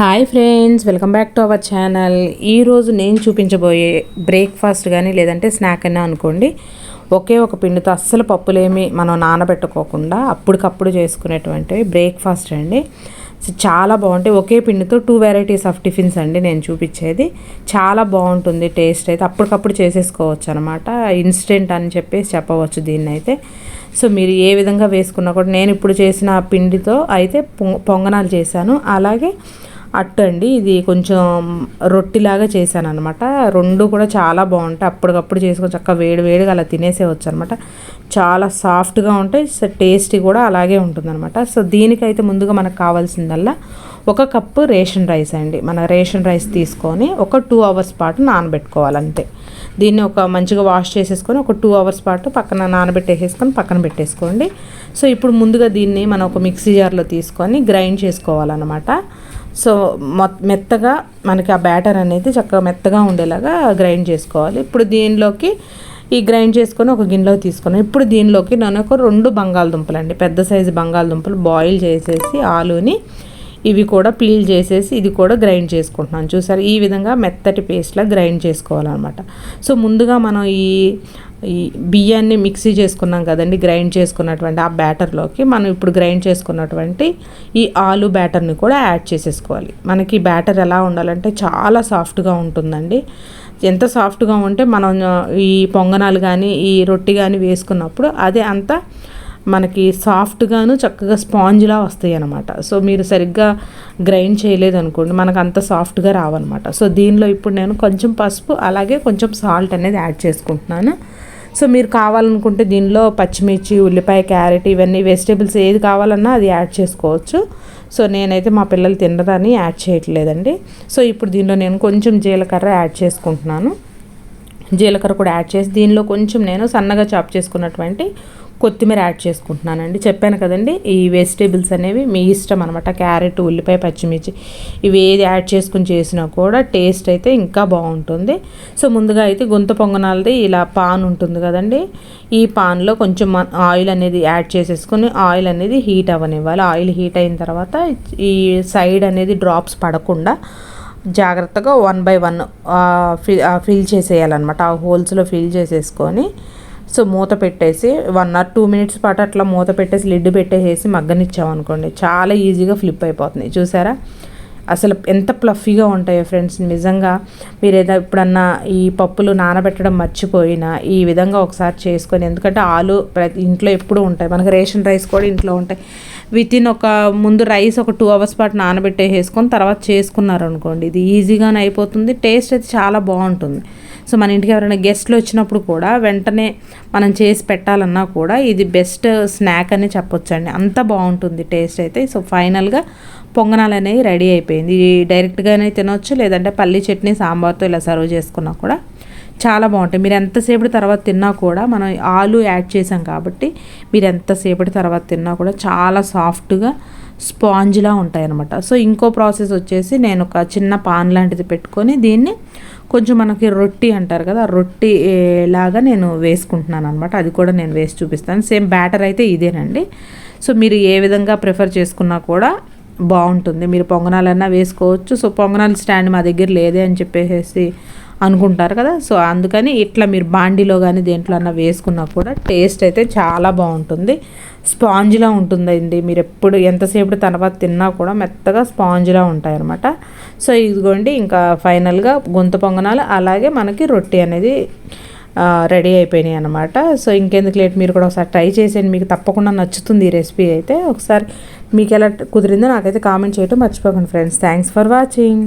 Hi friends welcome back to our channel. ఈరోజు నేను చూపించబోయే బ్రేక్ఫాస్ట్ కానీ లేదంటే స్నాక్ అయినా అనుకోండి ఒకే ఒక పిండితో అస్సలు పప్పులేమి మనం నానబెట్టుకోకుండా అప్పటికప్పుడు చేసుకునేటువంటి బ్రేక్ఫాస్ట్ అండి. చాలా బాగుంటాయి. ఒకే పిండితో టూ వెరైటీస్ ఆఫ్ టిఫిన్స్ అండి నేను చూపించేది. చాలా బాగుంటుంది టేస్ట్ అయితే. అప్పటికప్పుడు చేసేసుకోవచ్చు అనమాట ఇన్స్టెంట్ అని చెప్పేసి చెప్పవచ్చు దీన్ని అయితే సో మీరు ఏ విధంగా వేసుకున్నా కూడా నేను ఇప్పుడు చేసిన పిండితో అయితే పొంగనాలు చేశాను. అలాగే అట్టు అండి ఇది కొంచెం రొట్టిలాగా చేశాను అనమాట రెండు కూడా చాలా బాగుంటాయి. అప్పటికప్పుడు చేసుకొని చక్కగా వేడి వేడిగా అలా తినేసేవచ్చు అనమాట చాలా సాఫ్ట్గా ఉంటాయి. సో టేస్టీ కూడా అలాగే ఉంటుందన్నమాట. సో దీనికైతే ముందుగా మనకు కావాల్సిందల్లా ఒక కప్పు రేషన్ రైస్ అండి. మన రేషన్ రైస్ తీసుకొని ఒక టూ అవర్స్ పాటు నానబెట్టుకోవాలంతే. దీన్ని ఒక మంచిగా వాష్ చేసేసుకొని ఒక టూ అవర్స్ పాటు పక్కన నానబెట్టేసేసుకొని పక్కన పెట్టేసుకోండి. సో ఇప్పుడు ముందుగా దీన్ని మనం ఒక మిక్సీ జార్లో తీసుకొని గ్రైండ్ చేసుకోవాలన్నమాట. సో మెత్తగా మనకి ఆ బ్యాటర్ అనేది చక్కగా మెత్తగా ఉండేలాగా గ్రైండ్ చేసుకోవాలి. ఇప్పుడు దీనిలోకి ఈ గ్రైండ్ చేసుకొని ఒక గిన్నెలో తీసుకున్నాను ఇప్పుడు దీనిలోకి నేను ఒక రెండు బంగాళదుంపలు అండి పెద్ద సైజు బంగాళదుంపలు బాయిల్ చేసేసి ఆలుని ఇవి కూడా పీల్ చేసేసి ఇది కూడా గ్రైండ్ చేసుకుంటున్నాను చూసారు? ఈ విధంగా మెత్తటి పేస్ట్లా గ్రైండ్ చేసుకోవాలన్నమాట. సో ముందుగా మనం ఈ ఈ బియ్యాన్ని మిక్సీ చేసుకున్నాం కదండి గ్రైండ్ చేసుకున్నటువంటి ఆ బ్యాటర్లోకి మనం ఇప్పుడు గ్రైండ్ చేసుకున్నటువంటి ఈ ఆలు బ్యాటర్ని కూడా యాడ్ చేసేసుకోవాలి. మనకి బ్యాటర్ ఎలా ఉండాలంటే చాలా సాఫ్ట్గా ఉంటుందండి. ఎంత సాఫ్ట్గా ఉంటే మనం ఈ పొంగనాలు కానీ ఈ రొట్టి కానీ వేసుకున్నప్పుడు అదే అంత మనకి సాఫ్ట్గాను చక్కగా స్పాంజ్లా వస్తాయి అనమాట సో మీరు సరిగ్గా గ్రైండ్ చేయలేదనుకోండి మనకు అంత సాఫ్ట్గా రావన్నమాట. సో దీనిలో ఇప్పుడు నేను కొంచెం పసుపు అలాగే కొంచెం సాల్ట్ అనేది యాడ్ చేసుకుంటున్నాను. సో మీరు కావాలనుకుంటే దీనిలో పచ్చిమిర్చి ఉల్లిపాయ క్యారెట్ ఇవన్నీ వెజిటేబుల్స్ ఏది కావాలన్నా అది యాడ్ చేసుకోవచ్చు. సో నేనైతే మా పిల్లలు తినరని యాడ్ చేయట్లేదండి. సో ఇప్పుడు దీనిలో నేను కొంచెం జీలకర్ర యాడ్ చేసుకుంటున్నాను. జీలకర్ర కూడా యాడ్ చేసి దీనిలో కొంచెం నేను సన్నగా చాప్ చేసుకున్నటువంటి కొత్తిమీర యాడ్ చేసుకుంటున్నానండి. చెప్పాను కదండి ఈ వెజిటేబుల్స్ అనేవి మీ ఇష్టం అనమాట క్యారెట్ ఉల్లిపాయ పచ్చిమిర్చి ఇవి ఏది యాడ్ చేసుకుని చేసినా కూడా టేస్ట్ అయితే ఇంకా బాగుంటుంది. సో ముందుగా అయితే గుంత పొంగనాలది ఇలా పాన్ ఉంటుంది కదండి. ఈ పాన్లో కొంచెం ఆయిల్ అనేది యాడ్ చేసేసుకొని ఆయిల్ అనేది హీట్ అవ్వనివ్వాలి. ఆయిల్ హీట్ అయిన తర్వాత ఈ సైడ్ అనేది డ్రాప్స్ పడకుండా జాగ్రత్తగా one by one fill fill చేసేయాలన్నమాట. ఆ హోల్స్లో ఫిల్ చేసేసుకొని సో మూత పెట్టేసి వన్ ఆర్ టూ మినిట్స్ పాటు అట్లా మూత పెట్టేసి లిడ్ పెట్టేసి మగ్గనిచ్చామనుకోండి చాలా ఈజీగా ఫ్లిప్ అయిపోతుంది. చూసారా? అసలు ఎంత ప్లఫీగా ఉంటాయో ఫ్రెండ్స్. నిజంగా మీరు ఏదో ఇప్పుడన్నా ఈ పప్పులు నానబెట్టడం మర్చిపోయినా ఈ విధంగా ఒకసారి చేసుకొని ఎందుకంటే ఆలు ప్రతి ఇంట్లో ఎప్పుడూ ఉంటాయి. మనకి రేషన్ రైస్ కూడా ఇంట్లో ఉంటాయి. విత్ ఇన్ ఒక ముందు రైస్ ఒక టూ అవర్స్ పాటు నానబెట్టేసుకొని తర్వాత చేసుకున్నారు అనుకోండి ఇది ఈజీగానే అయిపోతుంది టేస్ట్ అయితే చాలా బాగుంటుంది. సో మన ఇంటికి ఎవరైనా గెస్ట్లు వచ్చినప్పుడు కూడా వెంటనే మనం చేసి పెట్టాలన్నా కూడా ఇది బెస్ట్ స్నాక్ అని చెప్పొచ్చండి. అంత బాగుంటుంది టేస్ట్ అయితే. సో ఫైనల్గా పొంగనాలు అనేవి రెడీ అయిపోయింది. డైరెక్ట్గానే తినొచ్చు లేదంటే పల్లీ చట్నీ సాంబార్తో ఇలా సర్వ్ చేసుకున్నా కూడా చాలా బాగుంటాయి. మీరు ఎంతసేపటి తర్వాత తిన్నా కూడా మనం ఆలు యాడ్ చేసాం కాబట్టి మీరు ఎంతసేపటి తర్వాత తిన్నా కూడా చాలా సాఫ్ట్గా స్పాంజ్లా ఉంటాయి అనమాట సో ఇంకో ప్రాసెస్ వచ్చేసి నేను ఒక చిన్న పాన్ లాంటిది పెట్టుకొని దీన్ని కొంచెం మనకి రొట్టి అంటారు కదా రొట్టి లాగా నేను వేసుకుంటున్నాను అనమాట అది కూడా నేను వేసి చూపిస్తాను. సేమ్ బ్యాటర్ అయితే ఇదేనండి. సో మీరు ఏ విధంగా ప్రిఫర్ చేసుకున్నా కూడా బాగుంటుంది. మీరు పొంగనాలన్నా వేసుకోవచ్చు. సో పొంగనాలు స్టాండ్ మా దగ్గర లేదే అని చెప్పేసి అనుకుంటారు కదా. సో అందుకని ఇట్లా మీరు బాండీలో కానీ దేంట్లో అన్నా వేసుకున్నా కూడా టేస్ట్ అయితే చాలా బాగుంటుంది. స్పాంజ్లా ఉంటుందండి. మీరు ఎప్పుడు ఎంతసేపు తర్వాత తిన్నా కూడా మెత్తగా స్పాంజ్లా ఉంటాయన్నమాట. సో ఇదిగోండి ఇంకా ఫైనల్గా గొంత పొంగనాలు అలాగే మనకి రొట్టి అనేది రెడీ అయిపోయినాయి అనమాట సో ఇంకెందుకు లేట్ మీరు కూడా ఒకసారి ట్రై చేసేయండి. మీకు తప్పకుండా నచ్చుతుంది ఈ రెసిపీ అయితే. ఒకసారి మీకు ఎలా కుదిరిందో నాకైతే కామెంట్ చేయటం మర్చిపోకండి ఫ్రెండ్స్. Thanks for watching.